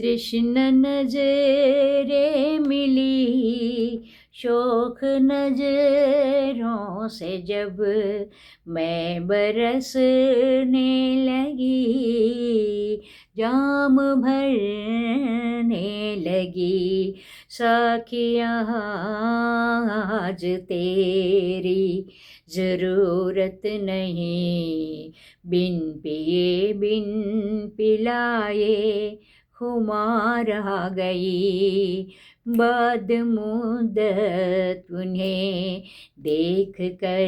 तृष्ण नजरे मिली, शोक नज़रों से जब मैं बरसने लगी, जाम भरने लगी, साखियाँ आज तेरी ज़रूरत नहीं, बिन पिए बिन पिलाए खुमार आ गई बाद मुदत उन्हें देख कर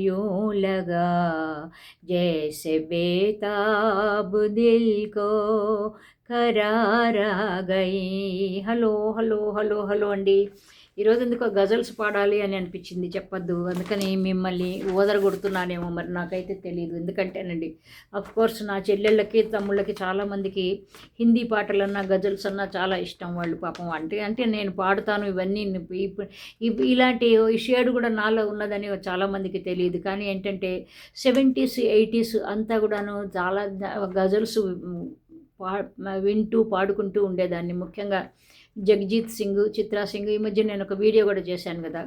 यूँ लगा, जैसे बेताब दिल को करार आ गई। हलो हलो हलो हलो, अंडी। ఈరోజు ఎందుకో గజల్స్ పాడాలి అని అనిపించింది. చెప్పొద్దు. అందుకని మిమ్మల్ని ఓదరగొడుతున్నానేమో మరి నాకైతే తెలియదు ఎందుకంటేనండి అఫ్ కోర్స్ నా చెల్లెళ్ళకి తమ్ముళ్ళకి చాలామందికి హిందీ పాటలన్నా గజల్స్ అన్నా చాలా ఇష్టం వాళ్ళు పాపం. అంటే అంటే నేను పాడుతాను ఇవన్నీ ఇప్పుడు ఇలాంటి షేడ్ కూడా నాలో ఉన్నదని చాలామందికి తెలియదు కానీ ఏంటంటే సెవెంటీస్ ఎయిటీస్ అంతా కూడాను చాలా గజల్స్ పా వింటూ పాడుకుంటూ ఉండేదాన్ని. ముఖ్యంగా జగజీత్ సింగ్ చిత్రా సింగ్ ఈ మధ్య నేను ఒక వీడియో కూడా చేశాను కదా.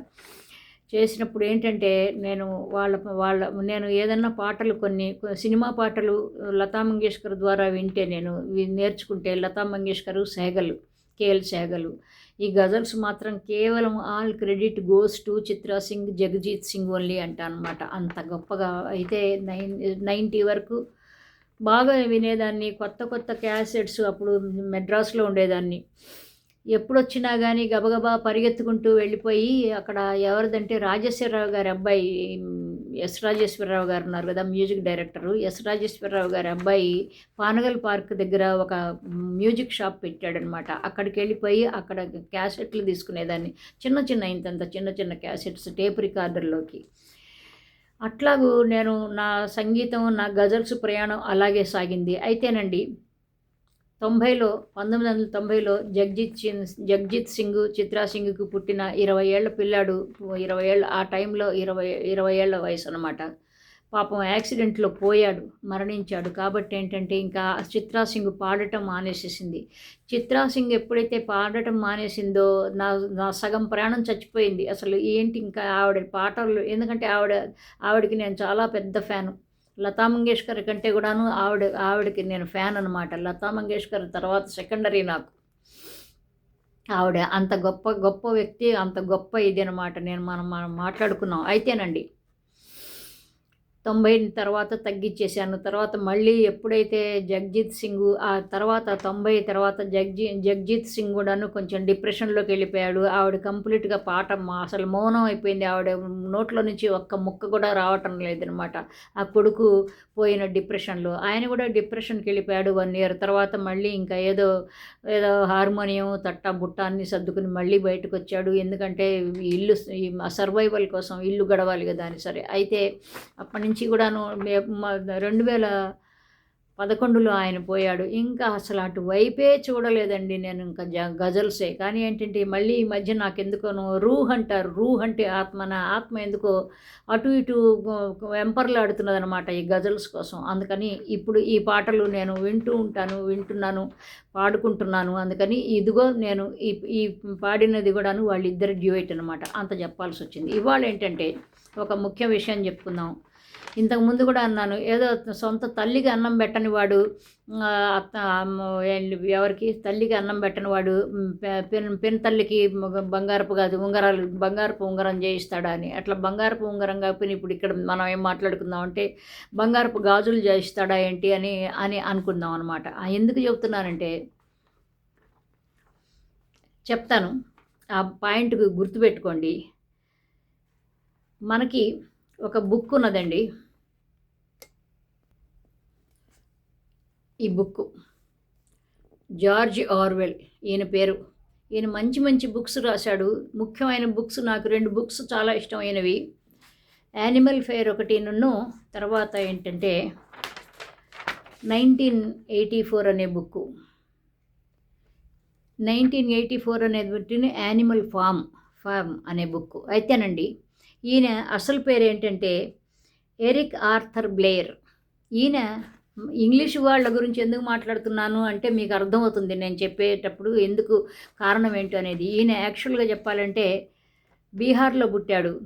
చేసినప్పుడు ఏంటంటే నేను వాళ్ళ వాళ్ళ నేను ఏదన్నా పాటలు కొన్ని సినిమా పాటలు లతా మంగేష్కర్ ద్వారా వింటే నేను నేర్చుకుంటే లతా మంగేష్కర్ సేగలు కేఎల్ సేగలు. ఈ గజల్స్ మాత్రం కేవలం all credit goes to Chitra Singh Jagjit Singh only అంట అనమాట అంత గొప్పగా అయితే నైన్ నైంటీ వరకు బాగా వినేదాన్ని. కొత్త కొత్త క్యాసెట్స్ అప్పుడు మెడ్రాస్లో ఉండేదాన్ని. ఎప్పుడొచ్చినా కానీ గబగబా పరిగెత్తుకుంటూ వెళ్ళిపోయి అక్కడ ఎవరిదంటే రాజేశ్వరరావు గారి అబ్బాయి ఎస్ రాజేశ్వరరావు గారు ఉన్నారు కదా మ్యూజిక్ డైరెక్టరు. ఎస్ రాజేశ్వరరావు గారి అబ్బాయి పానగల్ పార్క్ దగ్గర ఒక మ్యూజిక్ షాప్ పెట్టాడనమాట. అక్కడికి వెళ్ళిపోయి అక్కడ క్యాసెట్లు తీసుకునేదాన్ని. చిన్న చిన్న ఇంతంత చిన్న చిన్న క్యాసెట్స్ టేప్ రికార్డర్లోకి. అట్లాగూ నేను నా సంగీతం నా గజల్స్ ప్రయాణం అలాగే సాగింది. అయితేనండి తొంభైలో పంతొమ్మిది వందల తొంభైలో జగ్జిత్ సింగ్ జగ్జిత్ సింగ్ చిత్రా సింగ్కు పుట్టిన ఇరవై ఏళ్ళ పిల్లాడు ఇరవై ఏళ్ళ ఆ టైంలో ఇరవై ఇరవై ఏళ్ళ వయసు అనమాట పాపం యాక్సిడెంట్లో పోయాడు మరణించాడు. కాబట్టి ఏంటంటే ఇంకా చిత్రా సింగ్ పాడటం మానేసేసింది. చిత్రా సింగ్ ఎప్పుడైతే పాడటం మానేసిందో నా నా సగం ప్రాణం చచ్చిపోయింది. అసలు ఏంటి ఇంకా ఆవిడ పాటలు ఎందుకంటే ఆవిడ ఆవిడకి నేను చాలా పెద్ద ఫ్యాను. లతా మంగేష్కర్ కంటే కూడాను ఆవిడ ఆవిడకి నేను ఫ్యాన్ అనమాట లతా మంగేష్కర్ తర్వాత సెకండరీ నాకు. ఆవిడ అంత గొప్ప గొప్ప వ్యక్తి అంత గొప్ప ఇది అనమాట నేను మనం మనం మాట్లాడుకున్నాం. అయితేనండి. తొంభై తర్వాత తగ్గించేశాను తర్వాత మళ్ళీ ఎప్పుడైతే జగ్జిత్ సింగ్ ఆ తర్వాత తొంభై తర్వాత జగ్జీ జగ్జిత్ సింగ్ కూడాను కొంచెం డిప్రెషన్లోకి వెళ్ళిపోయాడు. ఆవిడ కంప్లీట్గా పాట అసలు మౌనం అయిపోయింది. ఆవిడ నోట్లో నుంచి ఒక్క ముక్క కూడా రావటం లేదనమాట. ఆ కొడుకు పోయిన డిప్రెషన్లో. ఆయన కూడా డిప్రెషన్కి వెళ్ళిపోయాడు వన్ ఇయర్. తర్వాత మళ్ళీ ఇంకా ఏదో ఏదో హార్మోనియం తట్ట బుట్ట అన్ని సర్దుకుని మళ్ళీ బయటకు వచ్చాడు ఎందుకంటే ఇల్లు సర్వైవల్ కోసం ఇల్లు గడవాలి కదా అని సరే. అయితే అప్పటి నుంచి కూడాను రెండు వేల పదకొండులో ఆయన పోయాడు. ఇంకా అసలు అటు వైపే చూడలేదండి నేను ఇంకా జ గజల్సే. కానీ ఏంటంటే మళ్ళీ ఈ మధ్య నాకు ఎందుకోనో రూహ్ అంటారు. రూహ్ అంటే ఆత్మ నా ఆత్మ ఎందుకో అటు ఇటు వెంపర్లాడుతున్నది అనమాట ఈ గజల్స్ కోసం. అందుకని ఇప్పుడు ఈ పాటలు నేను వింటూ ఉంటాను వింటున్నాను పాడుకుంటున్నాను. అందుకని ఇదిగో నేను ఈ ఈ పాడినది కూడాను వాళ్ళిద్దరు డ్యూయట్ అనమాట అంత చెప్పాల్సి వచ్చింది ఇవాళ ఏంటంటే ఒక ముఖ్య విషయం చెప్పుకుందాం. ఇంతకుముందు కూడా అన్నాను ఏదో సొంత తల్లికి అన్నం పెట్టని వాడు ఎవరికి తల్లికి అన్నం పెట్టని వాడు పెన్ తల్లికి బంగారపు కాదు ఉంగరాలు బంగారపు ఉంగరం చేయిస్తాడా అని. అట్లా బంగారపు ఉంగరం కాకపోయినా ఇప్పుడు ఇక్కడ మనం ఏం మాట్లాడుకుందాం అంటే బంగారపు గాజులు చేయిస్తాడా ఏంటి అని అని అనుకుందాం అనమాట ఎందుకు చెప్తున్నానంటే చెప్తాను ఆ పాయింట్కి గుర్తుపెట్టుకోండి. మనకి ఒక బుక్ ఉన్నదండి. ఈ బుక్ జార్జ్ ఆర్వెల్ ఈయన పేరు. ఈయన మంచి మంచి బుక్స్ రాశాడు. ముఖ్యమైన బుక్స్ నాకు రెండు బుక్స్ చాలా ఇష్టమైనవి. యానిమల్ ఫెయిర్ ఒకటి నన్ను తర్వాత ఏంటంటే నైన్టీన్ ఎయిటీ ఫోర్ అనే బుక్ నైన్టీన్ ఎయిటీ ఫోర్ అనేది యానిమల్ ఫామ్ ఫామ్ అనే బుక్ అయితేనండి ఈయన అసలు పేరు ఏంటంటే ఎరిక్ ఆర్థర్ బ్లేయర్ ఈయన ఇంగ్లీష్ వాళ్ళ గురించి ఎందుకు మాట్లాడుతున్నాను అంటే మీకు అర్థమవుతుంది నేను చెప్పేటప్పుడు ఎందుకు కారణం ఏంటో అనేది. ఈయన యాక్చువల్గా చెప్పాలంటే బీహార్లో పుట్టాడు.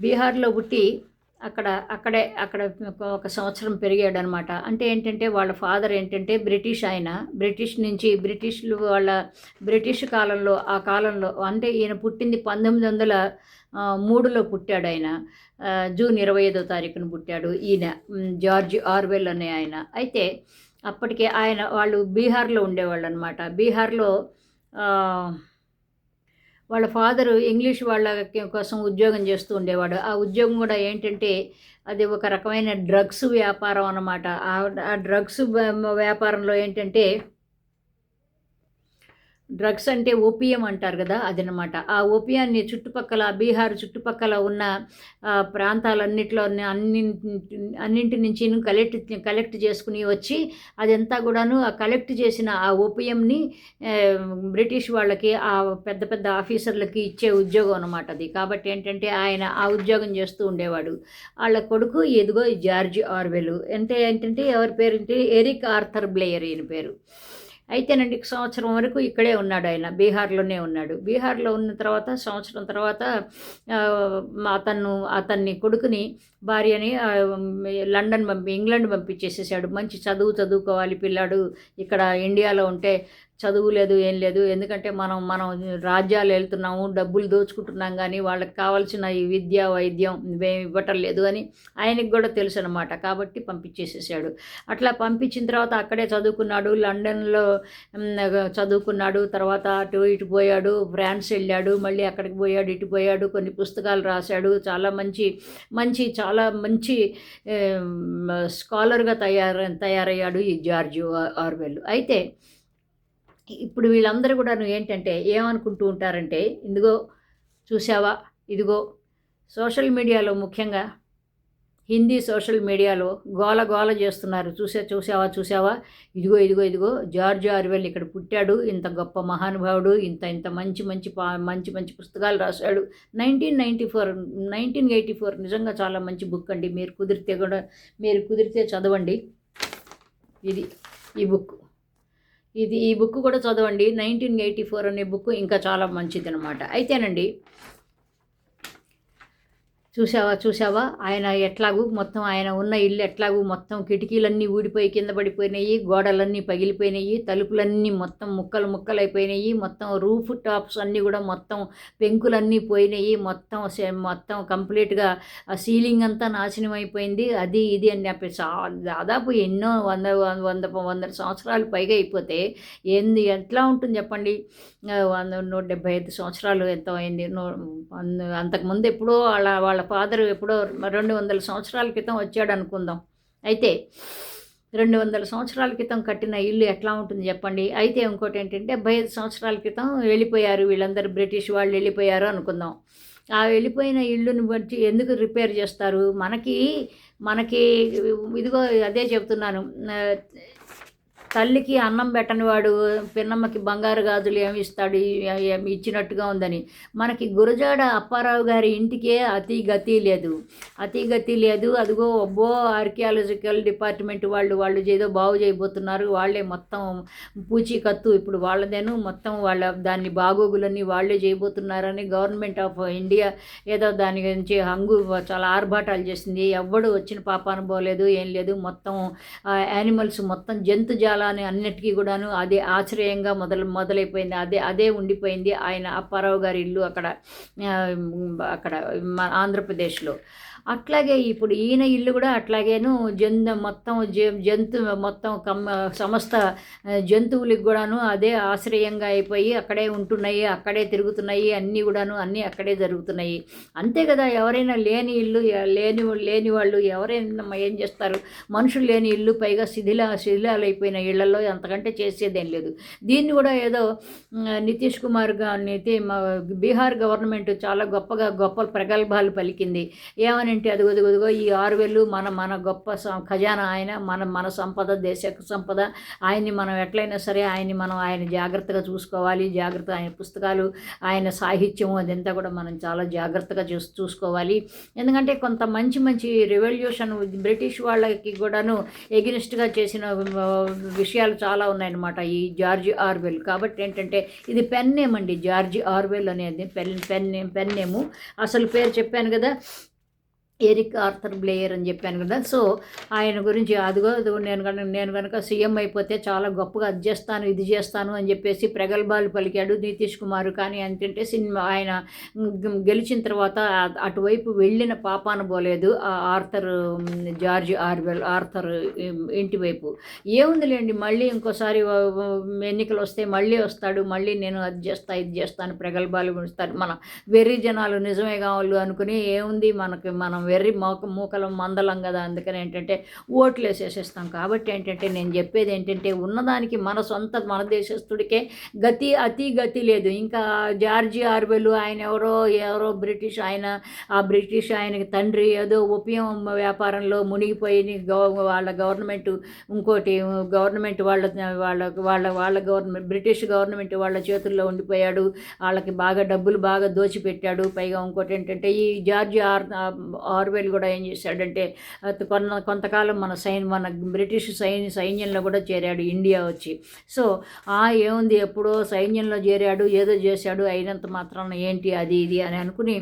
బీహార్లో పుట్టి అక్కడ అక్కడే అక్కడ ఒక- సంవత్సరం పెరిగాడు అనమాట అంటే ఏంటంటే వాళ్ళ ఫాదర్ ఏంటంటే బ్రిటిష్ ఆయన. బ్రిటిష్ నుంచి బ్రిటిష్లు వాళ్ళ బ్రిటిష్ కాలంలో ఆ కాలంలో అంటే ఈయన పుట్టింది పంతొమ్మిది వందల మూడులో పుట్టాడు ఆయన. జూన్ ఇరవై ఐదో తారీఖున పుట్టాడు ఈయన జార్జ్ ఆర్వెల్ అనే ఆయన. అయితే అప్పటికే ఆయన వాళ్ళు బీహార్లో ఉండేవాళ్ళు అనమాట బీహార్లో వాళ్ళ ఫాదరు ఇంగ్లీష్ వాళ్ళ కోసం ఉద్యోగం చేస్తూ ఉండేవాడు. ఆ ఉద్యోగం కూడా ఏంటంటే అది ఒక రకమైన డ్రగ్స్ వ్యాపారం అన్నమాట. ఆ డ్రగ్స్ వ్యాపారంలో ఏంటంటే డ్రగ్స్ అంటే ఓపియం అంటారు కదా అదనమాట ఆ ఓపియాన్ని చుట్టుపక్కల బీహార్ చుట్టుపక్కల ఉన్న ప్రాంతాలన్నిటిలో ప్రాంతాలన్నిట్లో అన్ని అన్నింటి నుంచి కలెక్ట్ కలెక్ట్ చేసుకుని వచ్చి అదంతా కూడాను ఆ కలెక్ట్ చేసిన ఆ ఓపియంని బ్రిటిష్ వాళ్ళకి ఆ పెద్ద పెద్ద ఆఫీసర్లకి ఇచ్చే ఉద్యోగం అనమాట అది. కాబట్టి ఏంటంటే ఆయన ఆ ఉద్యోగం చేస్తూ ఉండేవాడు. వాళ్ళ కొడుకు ఎదుగో ఈ జార్జ్ ఆర్వెల్. అంటే ఏంటంటే ఎవరి పేరు? అంటే ఎరిక్ ఆర్థర్ బ్లేయర్ ఈయన పేరు. అయితేనండి సంవత్సరం వరకు ఇక్కడే ఉన్నాడు ఆయన బీహార్లోనే ఉన్నాడు. బీహార్లో ఉన్న తర్వాత సంవత్సరం తర్వాత అతను అతన్ని కొడుకుని భార్యని లండన్ పంపి ఇంగ్లాండ్ పంపించేసేసాడు. మంచి చదువు చదువుకోవాలి పిల్లాడు. ఇక్కడ ఇండియాలో ఉంటే చదువు లేదు ఏం లేదు. ఎందుకంటే మనం మనం రాజ్యాలు వెళ్తున్నాము డబ్బులు దోచుకుంటున్నాం కానీ వాళ్ళకి కావాల్సిన ఈ విద్య వైద్యం ఇవేమి ఇవ్వటం లేదు అని ఆయనకి కూడా తెలుసు అనమాట కాబట్టి పంపించేసేసాడు. అట్లా పంపించిన తర్వాత అక్కడే చదువుకున్నాడు. లండన్లో చదువుకున్నాడు. తర్వాత అటు ఇటు పోయాడు. ఫ్రాన్స్ వెళ్ళాడు. మళ్ళీ అక్కడికి పోయాడు ఇటు పోయాడు. కొన్ని పుస్తకాలు రాశాడు. చాలా మంచి మంచి చాలా మంచి స్కాలర్గా తయారు తయారయ్యాడు ఈ జార్జ్ ఆర్వెల్. అయితే ఇప్పుడు వీళ్ళందరూ కూడా నువ్వు ఏంటంటే ఏమనుకుంటూ ఉంటారంటే ఇందుగో చూసావా ఇదిగో సోషల్ మీడియాలో ముఖ్యంగా హిందీ సోషల్ మీడియాలో గోల గోల చేస్తున్నారు. చూసా చూసావా చూసావా ఇదిగో ఇదిగో ఇదిగో జార్జ్ ఆర్వెల్ ఇక్కడ పుట్టాడు. ఇంత గొప్ప మహానుభావుడు. ఇంత ఇంత మంచి మంచి పా మంచి మంచి పుస్తకాలు రాశాడు. Nineteen ninety four nineteen eighty four నిజంగా చాలా మంచి బుక్ అండి. మీరు కుదిరితే కూడా మీరు కుదిరితే చదవండి. ఇది ఈ బుక్. ఇది ఈ బుక్ కూడా చదవండి. నైన్టీన్ ఎయిటీ ఫోర్ అనే బుక్ ఇంకా చాలా మంచిది అనమాట అయితేనండి చూసావా చూసావా ఆయన ఎట్లాగూ మొత్తం ఆయన ఉన్న ఇల్లు ఎట్లాగూ మొత్తం కిటికీలన్నీ ఊడిపోయి కింద పడిపోయినాయి గోడలన్నీ పగిలిపోయినాయి తలుపులన్నీ మొత్తం ముక్కలు ముక్కలు అయిపోయినాయి మొత్తం రూఫ్ టాప్స్ అన్నీ కూడా మొత్తం పెంకులన్నీ పోయినాయి మొత్తం మొత్తం కంప్లీట్గా ఆ సీలింగ్ అంతా నాశనం అయిపోయింది. అది ఇది అని చెప్పి దాదాపు ఎన్నో వంద వంద వంద సంవత్సరాలు పైగా అయిపోతే ఏంది ఎట్లా ఉంటుంది చెప్పండి? వంద నూట డెబ్బై ఐదు సంవత్సరాలు ఎంత అయింది అంతకుముందు ఎప్పుడో వాళ్ళ వాళ్ళ ఫాదర్ ఎప్పుడో రెండు వందల సంవత్సరాల క్రితం వచ్చాడు అనుకుందాం అయితే రెండు వందల సంవత్సరాల క్రితం కట్టిన ఇల్లు ఎట్లా ఉంటుంది చెప్పండి? అయితే ఇంకోటి ఏంటంటే డెబ్బై ఐదు సంవత్సరాల క్రితం వెళ్ళిపోయారు వీళ్ళందరూ బ్రిటిష్ వాళ్ళు వెళ్ళిపోయారు అనుకుందాం. ఆ వెళ్ళిపోయిన ఇల్లుని బట్టి ఎందుకు రిపేర్ చేస్తారు? మనకి మనకి ఇదిగో అదే చెప్తున్నాను. తల్లికి అన్నం పెట్టని వాడు పిన్నమ్మకి బంగారు గాజులు ఏమి ఇస్తాడు ఏమి ఇచ్చినట్టుగా ఉందని. మనకి గురజాడ అప్పారావు గారి ఇంటికే అతి గతి లేదు. అతి గతి లేదు. అదిగో అబ్బో ఆర్కియాలజికల్ డిపార్ట్మెంట్ వాళ్ళు వాళ్ళు ఏదో బాగు చేయబోతున్నారు. వాళ్ళే మొత్తం పూచీకత్తు ఇప్పుడు వాళ్ళదేను మొత్తం వాళ్ళ దాన్ని బాగోగులన్నీ వాళ్ళే చేయబోతున్నారని గవర్నమెంట్ ఆఫ్ ఇండియా ఏదో దాని గురించి హంగు చాలా ఆర్భాటాలు చేసింది. ఎవ్వడు వచ్చిన పాపాన పోలేదు ఏం లేదు. మొత్తం యానిమల్స్ మొత్తం జంతుజాలాన్ని అన్నిటికీ కూడాను అదే ఆశ్రయంగా మొదలు మొదలైపోయింది. అదే అదే ఉండిపోయింది ఆయన అప్పారావు గారి ఇల్లు అక్కడ అక్కడ మన ఆంధ్రప్రదేశ్లో. అట్లాగే ఇప్పుడు ఈయన ఇల్లు కూడా అట్లాగేను జంతు మొత్తం జంతు మొత్తం కమ్ సమస్త జంతువులకు కూడాను అదే ఆశ్రయంగా అయిపోయి అక్కడే ఉంటున్నాయి అక్కడే తిరుగుతున్నాయి అన్నీ కూడాను అన్నీ అక్కడే జరుగుతున్నాయి. అంతే కదా ఎవరైనా లేని ఇల్లు లేని లేని వాళ్ళు ఎవరైనా ఏం చేస్తారు? మనుషులు లేని ఇల్లు పైగా శిథిల శిథిలాలు అయిపోయిన ఇళ్ళలో అంతకంటే చేసేదేం లేదు. దీన్ని కూడా ఏదో నితీష్ కుమార్గా నితి బీహార్ గవర్నమెంట్ చాలా గొప్పగా గొప్ప ప్రగల్భాలు పలికింది. ఏమని ఏంటి? అదిగో అదిగో ఈ ఆరువేలు మన మన గొప్ప స- ఖజానా ఆయన మన మన సంపద దేశ సంపద ఆయన్ని మనం ఎట్లయినా సరే ఆయన్ని మనం ఆయన జాగ్రత్తగా చూసుకోవాలి. జాగ్రత్త ఆయన పుస్తకాలు ఆయన సాహిత్యం అదంతా కూడా మనం చాలా జాగ్రత్తగా చూ చూసుకోవాలి. ఎందుకంటే కొంత మంచి మంచి రెవల్యూషన్ బ్రిటిష్ వాళ్ళకి కూడాను ఎగినిస్ట్గా చేసిన విషయాలు చాలా ఉన్నాయన్నమాట ఈ జార్జ్ ఆర్వెల్. కాబట్టి ఏంటంటే ఇది పెన్ నేమ్ అండి జార్జ్ ఆర్వెల్ అనేది pen pen name pen name అసలు పేరు చెప్పాను కదా? ఎరిక్ ఆర్థర్ బ్లేయర్ అని చెప్పాను కదా. సో ఆయన గురించి అదిగో అదిగో నేను కనుక నేను కనుక సీఎం అయిపోతే చాలా గొప్పగా అది చేస్తాను ఇది చేస్తాను అని చెప్పేసి ప్రగల్భాలు పలికాడు నితీష్ కుమార్. కానీ ఏంటంటే సినిమా ఆయన గెలిచిన తర్వాత అటువైపు వెళ్ళిన పాపాన పోలేదు ఆ ఆర్థర్ జార్జ్ ఆర్వెల్ ఆర్థర్ ఇంటి వైపు. ఏముందిలేండి మళ్ళీ ఇంకోసారి ఎన్నికలు వస్తే మళ్ళీ వస్తాడు మళ్ళీ నేను అది చేస్తా ఇది చేస్తాను ప్రగల్భాలు ఇస్తారు మన వెర్రి జనాలు నిజమే కావాలి అనుకుని ఏముంది మనకి మనం వెర్రి మోక మూకలం మందలం కదా అందుకని ఏంటంటే ఓట్లు వేసేసేస్తాం. కాబట్టి ఏంటంటే నేను చెప్పేది ఏంటంటే ఉన్నదానికి మన సొంత మన దేశస్థుడికే గతి అతి గతి లేదు. ఇంకా జార్జి ఆర్వెల్ ఆయన ఎవరో ఎవరో బ్రిటిష్ ఆయన ఆ బ్రిటిష్ ఆయనకి తండ్రి ఏదో ఉపయం వ్యాపారంలో మునిగిపోయి గవ వాళ్ళ గవర్నమెంట్ ఇంకోటి గవర్నమెంట్ వాళ్ళ వాళ్ళ వాళ్ళ వాళ్ళ గవర్నమెంట్ బ్రిటిష్ గవర్నమెంట్ వాళ్ళ చేతుల్లో ఉండిపోయాడు. వాళ్ళకి బాగా డబ్బులు బాగా దోచిపెట్టాడు. పైగా ఇంకోటి ఏంటంటే ఈ జార్జి ఆర్ ఆర్వెల్ కూడా ఏం చేశాడంటే కొన్న కొంతకాలం మన సైన్ మన బ్రిటిష్ సైన్ సైన్యంలో కూడా చేరాడు ఇండియా వచ్చి. సో ఆ ఏముంది ఎప్పుడో సైన్యంలో చేరాడు ఏదో చేశాడు అయినంత మాత్రాన ఏంటి అది ఇది అని అనుకుని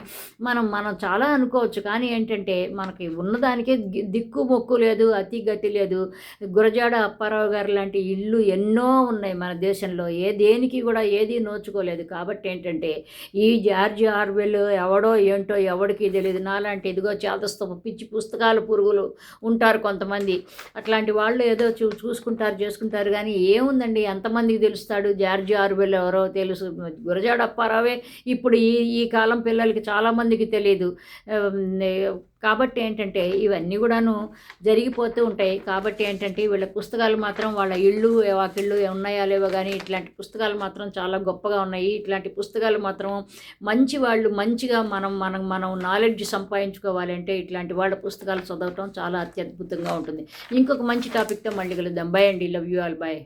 మనం మనం చాలా అనుకోవచ్చు. కానీ ఏంటంటే మనకి ఉన్నదానికే దిక్కు మొక్కు లేదు అతి గతి లేదు. గురజాడ అప్పారావు గారు లాంటి ఇల్లు ఎన్నో ఉన్నాయి మన దేశంలో. ఏ దేనికి కూడా ఏది నోచుకోలేదు. కాబట్టి ఏంటంటే ఈ జార్జ్ ఆర్వెల్ ఎవడో ఏంటో ఎవడికి తెలియదు నాలాంటి ఇదిగో చేతస్తూ పిచ్చి పుస్తకాల పురుగులు ఉంటారు కొంతమంది. అట్లాంటి వాళ్ళు ఏదో చూ చూసుకుంటారు చేసుకుంటారు కానీ ఏముందండి? ఎంతమందికి తెలుస్తాడు? జార్జి ఆర్వెల్ ఎవరో తెలుసు. గురజాడ అప్పారావే ఇప్పుడు ఈ ఈ కాలం పిల్లలకి చాలామందికి తెలియదు కాబట్టి ఏంటంటే ఇవన్నీ కూడాను జరిగిపోతూ ఉంటాయి. కాబట్టి ఏంటంటే వీళ్ళ పుస్తకాలు మాత్రం వాళ్ళ ఇళ్ళు వాకిళ్ళు ఉన్నాయా లేవో కానీ ఇట్లాంటి పుస్తకాలు మాత్రం చాలా గొప్పగా ఉన్నాయి. ఇట్లాంటి పుస్తకాలు మాత్రం మంచి వాళ్ళు మంచిగా మనం మనం మనం నాలెడ్జ్ సంపాదించుకోవాలంటే ఇట్లాంటి వాళ్ళ పుస్తకాలు చదవటం చాలా అత్యద్భుతంగా ఉంటుంది. ఇంకొక మంచి టాపిక్తో మళ్ళీ కలుద్దాం. బై అండి. Love you all bye